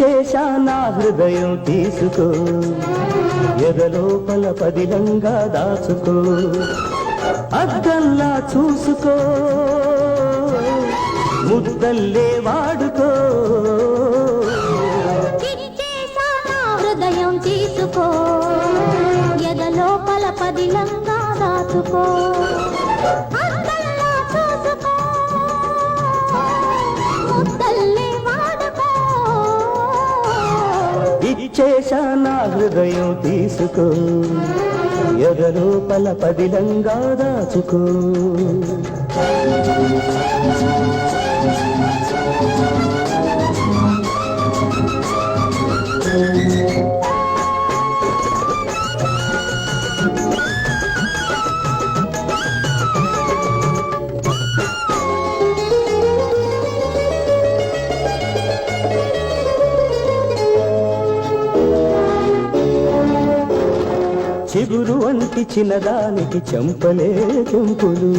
ఇచ్చేశా నా హృదయం తీసుకో. ఎదలోపల పదిలంగా దాచుకో. అద్దల్లా చూసుకో. ముద్దల్లే వాడుకో. హృదయం తీసుకో. ఎదలోపల పదిలంగా దాచుకో. ఇచ్చేశా నా హృదయం తీసుకో. ఎదలోపల పదిలంగా దాచుకో. చిగురు వంటి చిన్నదానికి చెంపలే చెంపులు.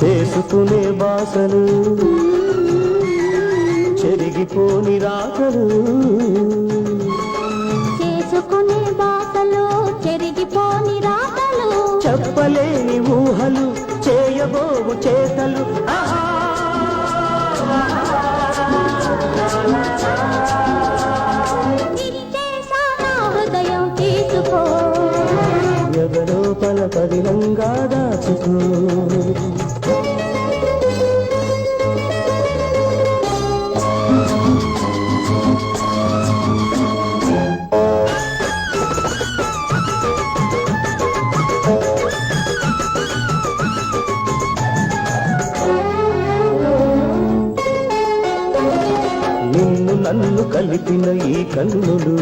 చేసుకునే బాసలు చెరిగిపోని రాకలు. చేసుకునే బాసలు చెరిగిపోని రాతలు చెప్పలేని ఊహలు చేయబోవు చేతలు పదిలంగా దాచుకో. నిన్ను నన్ను కలిపిన ఈ కన్నులు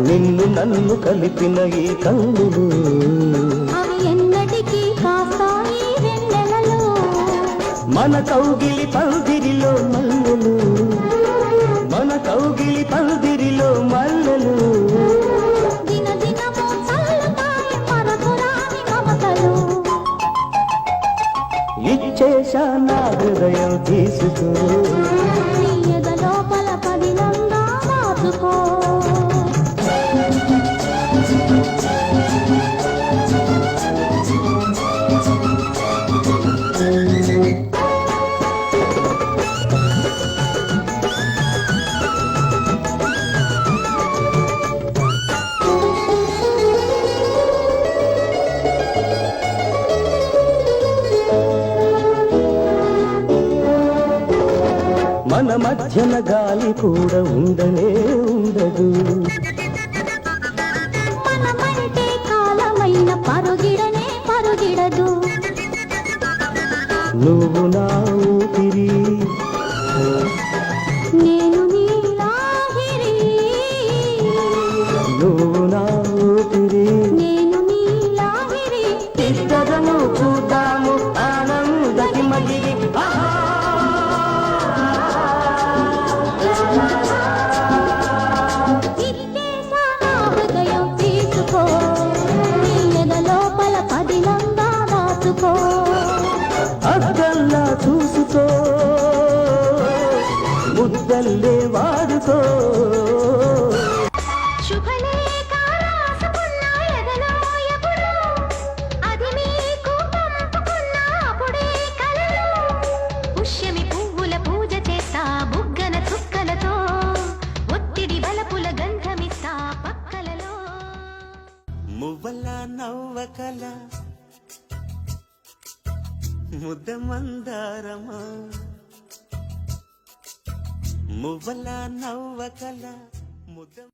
నిన్ను నన్ను కలిపిన ఈ వెన్నెలలు. మన కౌగిలి పందిరిలో మల్లెలు. మన కౌగిలి పందిరిలో మల్లెలు. ఇచ్చేశా నా హృదయం తీసుకో. లోపల పదిలంగా మన మధ్యన గాలి కూడా ఉండనే ఉండదు. నువ్వు నా ఊపిరి. నేను నువ్వు గంధమిస్తా పక్కలలో. మువ్వల నవ్వకల ముద్ద మందారమా? మువ్వల నవ్వకల ముద్ద